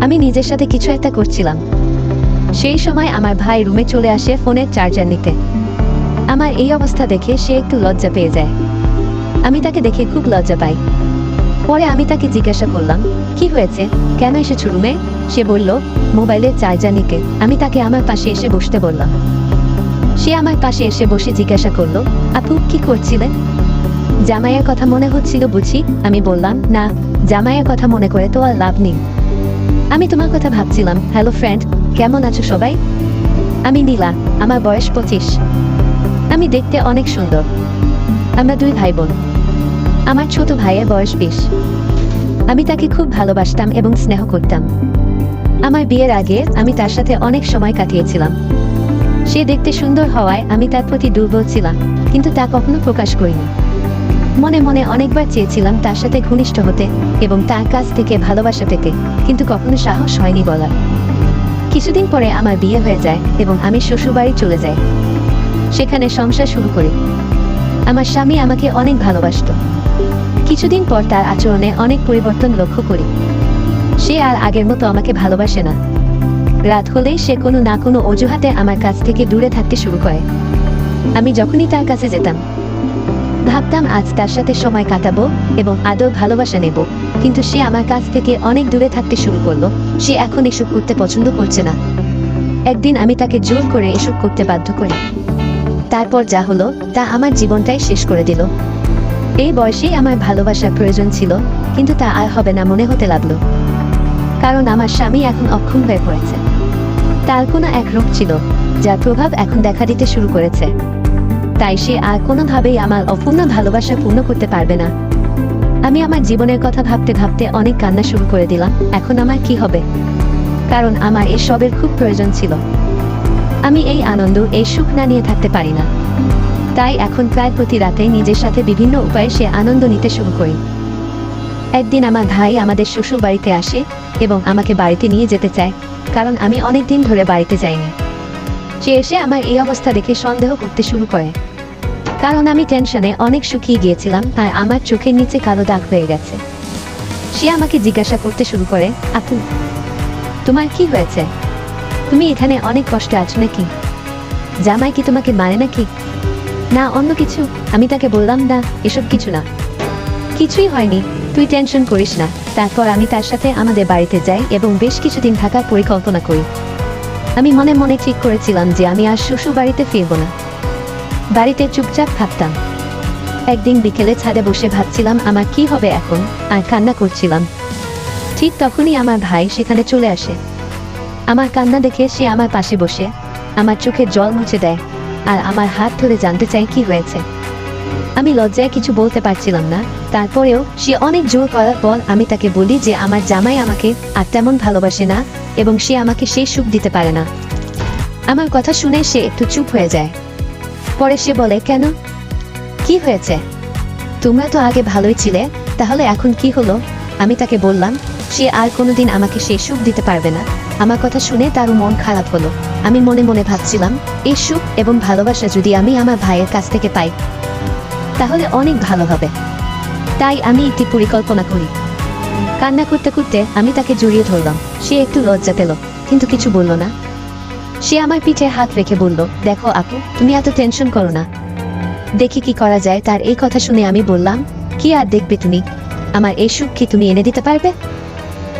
আমি নিজের সাথে কিছু একটা করছিলাম। সেই সময় আমার ভাই রুমে চলে আসে ফোনের চার্জার নিতে। আমার এই অবস্থা দেখে সে একটু লজ্জা পেয়ে যায়। আমি তাকে দেখে খুব লজ্জা পাই। পরে আমি তাকে জিজ্ঞাসা করলাম, কি হয়েছে? কেন এসেছ রুমে? সে বলল মোবাইলের চার্জার নিতে। আমি তাকে আমার পাশে এসে বসতে বললাম। সে আমার পাশে এসে বসে জিজ্ঞাসা করল, আপু, কি করছিলেন জামাইয়ের কথা মনে হচ্ছিল বুঝি। আমি বললাম, না, জামাইয়ের কথা মনে করে তো আর লাভ নেই। আমি তোমার কথা ভাবছিলাম হ্যালো ফ্রেন্ড কেমন আছো সবাই? আমি নীলা, আমার বয়স পঁচিশ। আমি দেখতে অনেক সুন্দর। আমরা দুই ভাই বোন আমার ছোট ভাইয়ের বয়স বিশ। আমি তাকে খুব ভালোবাসতাম এবং স্নেহ করতাম। আমার বিয়ের আগে আমি তার সাথে অনেক সময় কাটিয়েছিলাম। সে দেখতে সুন্দর হওয়ায় আমি তার প্রতি দুর্বল ছিলাম, কিন্তু তা কখনো প্রকাশ করিনি। মনে মনে অনেকবার চেয়েছিলাম তার সাথে ঘনিষ্ঠ হতে এবং তার কাছ থেকে ভালোবাসা পেতে, কিন্তু কখনো সাহস হয়নি বলার। কিছুদিন পরে আমার বিয়ে হয়ে যায় এবং আমি শ্বশুরবাড়ি চলে যাই। সেখানে সংসার শুরু করি। আমার স্বামী আমাকে অনেক ভালোবাসতো। কিছুদিন পর তার আচরণে অনেক পরিবর্তন লক্ষ্য করি। সে আর আগের মতো আমাকে ভালোবাসে না। রাত হলেই সে কোনো না কোনো অজুহাতে আমার কাছ থেকে দূরে থাকতে শুরু করে। আমি যখনই তার কাছে যেতাম ভাবতাম আজ তার সাথে সময় কাটাবো এবং আদর ভালোবাসা নেব। কিন্তু সে আমার কাছ থেকে অনেক দূরে থাকতে শুরু করল। সে এখন এসব করতে পছন্দ করছে না। একদিন আমি তাকে জোর করে এসব করতে বাধ্য করি। তারপর যা হলো, তা আমার জীবনটাই শেষ করে দিল। এই বয়সেই আমার ভালোবাসার প্রয়োজন ছিল, কিন্তু তা আর হবে না মনে হতে লাগল। কারণ আমার স্বামী এখন অক্ষম হয়ে পড়েছে। তার কোনো এক রোগ ছিল, যার প্রভাব এখন দেখা দিতে শুরু করেছে। তাই সে আর কোনোভাবেই আমার অপূর্ণ ভালোবাসা পূর্ণ করতে পারবে না। আমি আমার জীবনের কথা ভাবতে ভাবতে অনেক কান্না শুরু করে দিলাম, এখন আমার কি হবে? কারণ আমার এসবের খুব প্রয়োজন ছিল। আমি এই আনন্দ, এই সুখ না নিয়ে থাকতে পারি না। তাই এখন প্রায় প্রতি রাতে নিজের সাথে বিভিন্ন উপায়ে সে আনন্দ নিতে শুরু করি। একদিন আমার ভাই আমাদের শ্বশুর বাড়িতে আসে এবং আমাকে বাড়িতে নিয়ে যেতে চায়, কারণ আমি অনেক দিন ধরে বাড়িতে যাইনি। সে এসে আমার এই অবস্থা দেখে সন্দেহ করতে শুরু করে। কারণ আমি টেনশনে অনেক শুকিয়ে গিয়েছিলাম আর আমার চোখের নিচে কালো দাগ হয়ে গেছে। সে আমাকে জিজ্ঞাসা করতে শুরু করে, আপু, তোমার কি হয়েছে? তুমি এখানে অনেক কষ্ট আছো নাকি? জামাই কি তোমাকে মানে নাকি? না, অন্য কিছু। আমি তাকে বললাম, না, এসব কিছু না। কিছুই হয়নি। তুই টেনশন করিস না। তারপর আমি তার সাথে আমাদের বাড়িতে যাই এবং বেশ কিছুদিন থাকার পরিকল্পনা করি। আমি মনে মনে ঠিক করেছিলাম যে আমি আর শ্বশুর বাড়িতে ফিরবো না। বাড়িতে চুপচাপ থাকতাম। একদিন বিকেলে ছাদে বসে ভাবছিলাম, আমার কি হবে এখন? আর কান্না করছিলাম। ঠিক তখনই আমার ভাই সেখানে চলে আসে। আমার কান্না দেখে সে আমার পাশে বসে, আমার চোখে জল মুছে দেয় আর আমার হাত ধরে জানতে চায় কি হয়েছে। আমি লজ্জায় কিছু বলতে পারছিলাম না, তারপরেও সে অনেক জোর করার পর আমি তাকে বলি যে, আমার জামাই আমাকে আর তেমন ভালোবাসে না এবং সে আমাকে সেই সুখ দিতে পারে না। আমার কথা শুনে সে একটু চুপ হয়ে যায়। পরে সে বলে, কেন? কি হয়েছে? তোমরা তো আগে ভালোই ছিলে, তাহলে এখন কি হলো? আমি তাকে বললাম, সে আর কোনোদিন আমাকে সেই সুখ দিতে পারবে না। আমার কথা শুনে তারও মন খারাপ হলো। আমি মনে মনে ভাবছিলাম, এই সুখ এবং ভালোবাসা যদি আমি আমার ভাইয়ের কাছ থেকে পাই, তাহলে অনেক ভালো হবে। তাই আমি একটি পরিকল্পনা করি। কান্না করতে করতে আমি তাকে জড়িয়ে ধরলাম। সে একটু লজ্জা পেল, কিন্তু কিছু বলল না। সে আমার পিঠে হাত রেখে বলল, দেখো আপু, তুমি এত টেনশন করো না। দেখি কি করা যায়। তার এই কথা শুনে আমি বললাম, কি আর দেখবে তুমি? আমার এই সুখ কি তুমি এনে দিতে পারবে?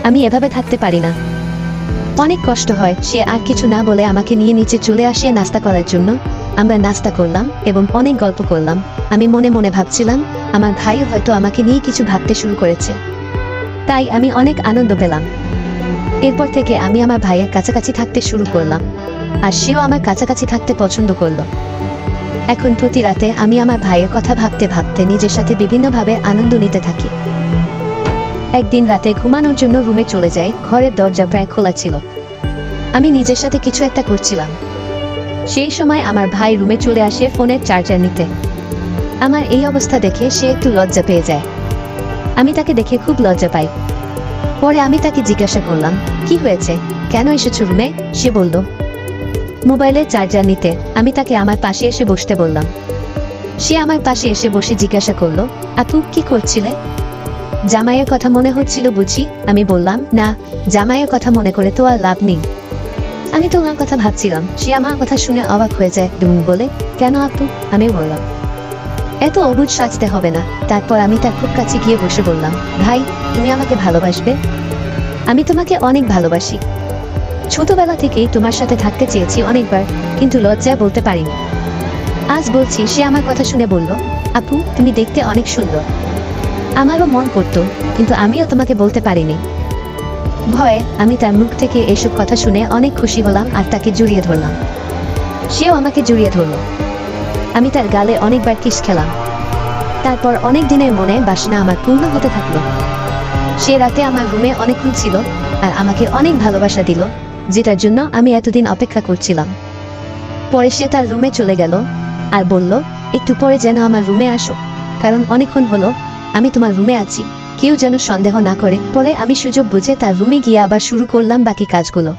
আমি এভাবে থাকতে পারি না। অনেক কষ্ট হয়, সে আর কিছু না বলে আমাকে নিয়ে নিচে চলে আসে নাস্তা করার জন্য। আমরা নাস্তা করলাম এবং অনেক গল্প করলাম। আমি মনে মনে ভাবছিলাম, আমার ভাই হয়তো আমাকে নিয়ে কিছু ভাবতে শুরু করেছে। তাই আমি অনেক আনন্দ পেলাম। এরপর থেকে আমি আমার ভাইয়ের কাছাকাছি থাকতে শুরু করলাম। আর সেও আমার কাছাকাছি থাকতে পছন্দ করল। এখন প্রতি রাতে আমি আমার ভাইয়ের কথা ভাবতে ভাবতে নিজের সাথে বিভিন্নভাবে আনন্দ নিতে থাকি। একদিন রাতে ঘুমানোর জন্য রুমে চলে যাই, ঘরের দরজা প্রায় খোলা ছিল। আমি নিজের সাথে কিছু একটা করছিলাম। সেই সময় আমার ভাই রুমে চলে আসে ফোনের চার্জার নিতে। আমার এই অবস্থা দেখে সে একটু লজ্জা পেয়ে যায়। আমি তাকে দেখে খুব লজ্জা পাই। পরে আমি তাকে জিজ্ঞাসা করলাম, কি হয়েছে? কেন এসেছ রুমে? সে বলল মোবাইলের চার্জার নিতে, আমি তাকে আমার পাশে এসে বসতে বললাম। সে আমার পাশে এসে বসে জিজ্ঞাসা করল, আপু, কি করছিলে? জামাইয়ের কথা মনে হচ্ছিল বুঝি, আমি বললাম, না, জামাইয়ের কথা মনে করে তো আর লাভ নেই। আমি তো ওনার কথা ভাবছিলাম, সে আমার কথা শুনে অবাক হয়ে যায় এবং বলে, কেন আপু? আমি বললাম, এত অবুজ সাজতে হবে না। তারপর আমি তার খুব কাছে গিয়ে বসে বললাম, ভাই, তুমি আমাকে ভালোবাসবে? আমি তোমাকে অনেক ভালোবাসি ছোটবেলা থেকেই তোমার সাথে থাকতে চেয়েছি অনেকবার, কিন্তু লজ্জায় বলতে পারিনি। আজ বলছি, সে আমার কথা শুনে বলল, আপু, তুমি দেখতে অনেক সুন্দর। আমারও মন করতো, কিন্তু আমিও তোমাকে বলতে পারিনি। ভয়ে আমি তার মুখ থেকে এসব কথা শুনে অনেক খুশি হলাম আর তাকে জড়িয়ে ধরলাম। সেও আমাকে জড়িয়ে ধরল। আমি তার গালে অনেকবার কিস খেলাম। তারপর অনেক দিনের মনে বাসনা আমার পূর্ণ হতে থাকল। সে রাতে আমার রুমে অনেকক্ষণ ছিল আর আমাকে অনেক ভালোবাসা দিল। যেটার জন্য আমি এতদিন অপেক্ষা করছিলাম। পরে সে তার রুমে চলে গেল আর বলল, একটু পরে যেন আমার রুমে আসো। কারণ অনেকক্ষণ হলো আমি তোমার রুমে আছি। কেউ যেন সন্দেহ না করে। পরে আমি সুযোগ বুঝে তার রুমে গিয়ে আবার শুরু করলাম বাকি কাজগুলো।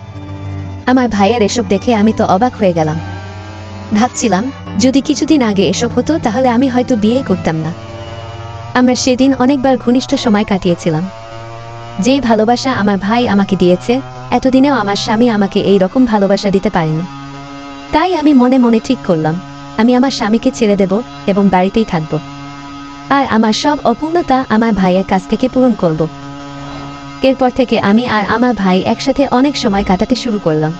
আমার ভাইয়ের এসব দেখে আমি তো অবাক হয়ে গেলাম। ভাবছিলাম, যদি কিছুদিন আগে এসব হতো, তাহলে আমি হয়তো বিয়ে করতাম না। আমরা সেদিন অনেকবার ঘনিষ্ঠ সময় কাটিয়েছিলাম। যে ভালোবাসা আমার ভাই আমাকে দিয়েছে এতদিনেও আমার স্বামী আমাকে এই রকম ভালোবাসা দিতে পারেনি। তাই আমি মনে মনে ঠিক করলাম, আমি আমার স্বামীকে ছেড়ে দেব এবং বাড়িতেই থাকব। আর আমার সব অপূর্ণতা আমার ভাইয়ের কাছ থেকে পূরণ করব। এরপর থেকে আমি আর আমার ভাই একসাথে অনেক সময় কাটাতে শুরু করলাম।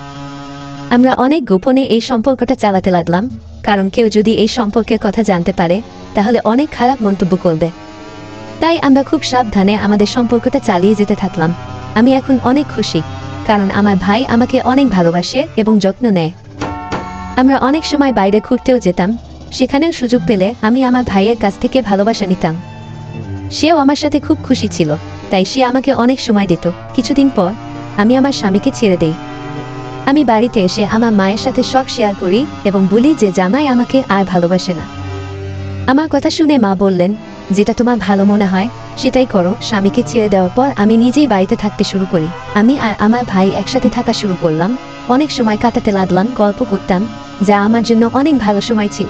আমরা অনেক গোপনে এই সম্পর্কটা চালাতে লাগলাম, কারণ কেউ যদি এই সম্পর্কের কথা জানতে পারে, তাহলে অনেক খারাপ মন্তব্য করবে। তাই আমরা খুব সাবধানে আমাদের সম্পর্কটা চালিয়ে যেতে থাকলাম। আমি এখন অনেক খুশি। কারণ আমার ভাই আমাকে অনেক ভালোবাসে এবং যত্ন নেয়। আমরা অনেক সময় বাইরে ঘুরতেও যেতাম, সেখানেও সুযোগ পেলে আমি আমার ভাইয়ের কাছ থেকে ভালোবাসা নিতাম। সেও আমার সাথে খুব খুশি ছিল, তাই সে আমাকে অনেক সময় দিত। কিছুদিন পর আমি আমার স্বামীকে ছেড়ে দেই। আমি বাড়িতে এসে আমার মায়ের সাথে সব শেয়ার করি এবং বলি যে জামাই আমাকে আর ভালোবাসে না। আমার কথা শুনে মা বললেন যেটা তোমার ভালো মনে হয়, সেটাই করো। স্বামীকে ছেড়ে দেওয়ার পর আমি নিজেই বাড়িতে থাকতে শুরু করি। আমি আর আমার ভাই একসাথে থাকা শুরু করলাম। অনেক সময় কাটাতে লাগলাম, গল্প করতাম, যা আমার জন্য অনেক ভালো সময় ছিল।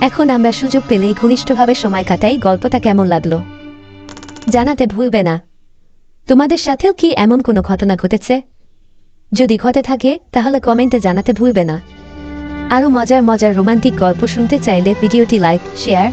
এখন আমরা সুযোগ পেলেই ঘনিষ্ঠভাবে সময় কাটাই, গল্পটা কেমন লাগল। জানাতে ভুলবে না। তোমাদের সাথেও কি এমন কোনো ঘটনা ঘটেছে? যদি ঘটে থাকে, তাহলে কমেন্টে জানাতে ভুলবে না। আরও মজার মজার রোমান্টিক গল্প শুনতে চাইলে ভিডিওটি লাইক, শেয়ার